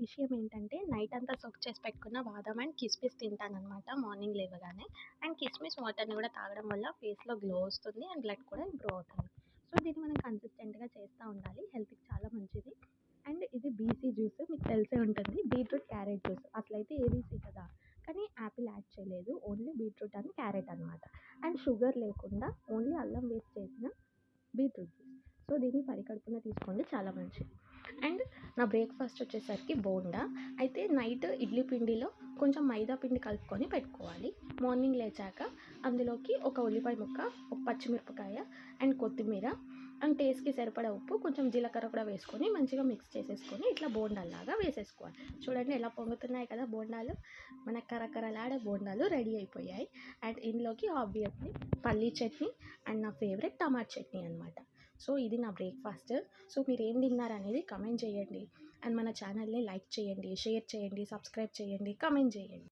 విషయం ఏంటంటే నైట్ అంతా సోక్ చేసి పెట్టుకున్న బాదం అండ్ కిస్మిస్ తింటానన్నమాట మార్నింగ్ లేవగానే. అండ్ కిస్మిస్ వాటర్ని కూడా తాగడం వల్ల ఫేస్లో గ్లో వస్తుంది అండ్ బ్లడ్ కూడా ఇంప్రూవ్ అవుతుంది. సో దీన్ని మనం కన్సిస్టెంట్గా చేస్తూ ఉండాలి. హెల్త్కి చాలా మంచిది. అండ్ ఇది బీసీ జ్యూస్ మీకు తెలిసే ఉంటుంది. Beetroot carrot juice. అట్లయితే ఏబీసీ కదా. కానీ యాపిల్ యాడ్ చేయలేదు. ఓన్లీ బీట్రూట్ అండ్ క్యారెట్ అనమాట అండ్ షుగర్ లేకుండా ఓన్లీ అల్లం వేస్ట్ చేసిన బీట్రూట్ జ్యూస్. సో దీన్ని పరికడుపున తీసుకోండి. చాలా మంచిది. అండ్ నా బ్రేక్ఫాస్ట్ వచ్చేసరికి బోండా. అయితే నైట్ ఇడ్లీ పిండిలో కొంచెం మైదా పిండి కలుపుకొని పెట్టుకోవాలి. మార్నింగ్ లేచాక అందులోకి ఒక ఉల్లిపాయ ముక్క ఒక పచ్చిమిరపకాయ అండ్ కొత్తిమీర అండ్ టేస్ట్కి సరిపడా ఉప్పు కొంచెం జీలకర్ర కూడా వేసుకొని మంచిగా మిక్స్ చేసేసుకొని ఇట్లా బోండాల్లాగా వేసేసుకోవాలి. చూడండి ఎలా పొంగుతున్నాయి కదా బోండాలు. మన కరకరలాడే బోండాలు రెడీ అయిపోయాయి. అండ్ ఇందులోకి ఆబ్వియస్లీ పల్లీ చట్నీ అండ్ నా ఫేవరెట్ టమాటా చట్నీ అనమాట సో ఇది నా బ్రేక్ఫాస్ట్. సో మీరు ఏం తిన్నారు అనేది కమెంట్ చేయండి. అండ్ మన ఛానల్ని లైక్ చేయండి షేర్ చేయండి సబ్స్క్రైబ్ చేయండి కమెంట్ చేయండి.